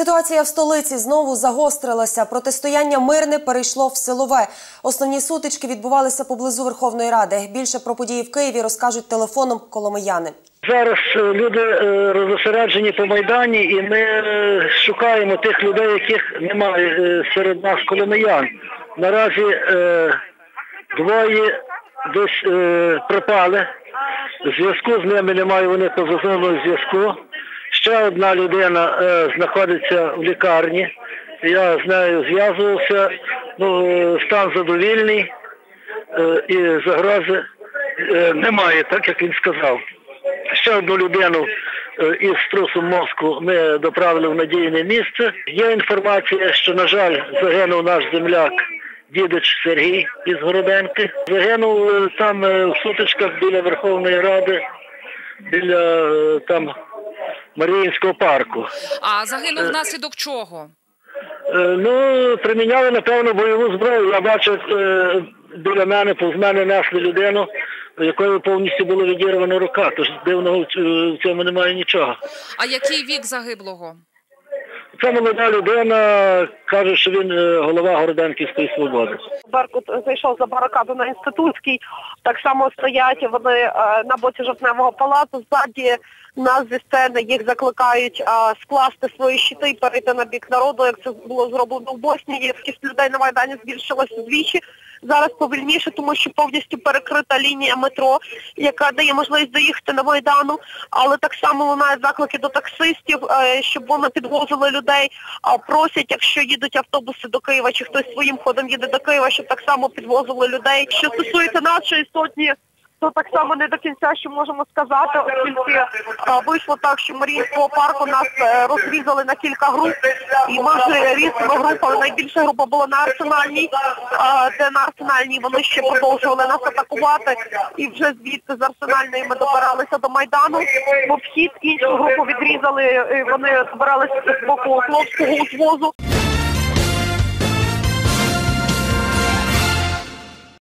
Ситуація в столиці знову загострилася. Протистояння мирне перейшло в силове. Основні сутички відбувалися поблизу Верховної Ради. Більше про події в Києві розкажуть телефоном коломияни. Зараз е, люди е, розосереджені по Майдані, і ми е, шукаємо тих людей, яких немає серед нас коломиян. Наразі двоє десь пропали. Зв'язку з ними немає, вони позазовного зв'язку. Ще одна людина е, знаходиться в лікарні. Я з нею зв'язувався. Ну, е, стан задовільний е, і загрози е, немає, так як він сказав. Ще одну людину е, із струсом мозку ми доправили в надійне місце. Є інформація, що, на жаль, загинув наш земляк дідич Сергій із Городенки. Загинув е, там в сутичках біля Верховної Ради, біля там Маріїнського парку. А загинув внаслідок чого? Е, Ну, приміняли, напевно, бойову зброю. Я бачив е, біля мене, повз мене несли людину, якою повністю була відірвана рука. Тож дивного в цьому немає нічого. А який вік загиблого? Це молода людина, каже, що він е, голова Городенківської свободи. Беркут зайшов за барикаду на інститутській. Так само стоять вони е, на боці жовтневого палацу. Ззаді нас зі сцени їх закликають е, скласти свої щити і перейти на бік народу, як це було зроблено в Боснії. Кількість людей на майдані збільшилася вдвічі. Зараз повільніше, тому що повністю перекрита лінія метро, яка дає можливість доїхати на майдану. Але так само лунають заклики до таксистів, е, щоб вони підвозили людей. А просять, якщо їдуть автобуси до Києва, чи хтось своїм ходом їде до Києва, щоб так само підвозили людей. Що стосується нашої сотні. То так само не до кінця, що можемо сказати, оскільки е, вийшло так, що Маріїнського парку нас е, розрізали на кілька груп, і ми вже різними групами. Найбільша група була на арсенальній, де на арсенальній вони ще продовжували нас атакувати. І вже звідти з арсенальної ми добиралися до майдану. В обхід іншу групу відрізали. Вони добиралися з боку хлопського узвозу.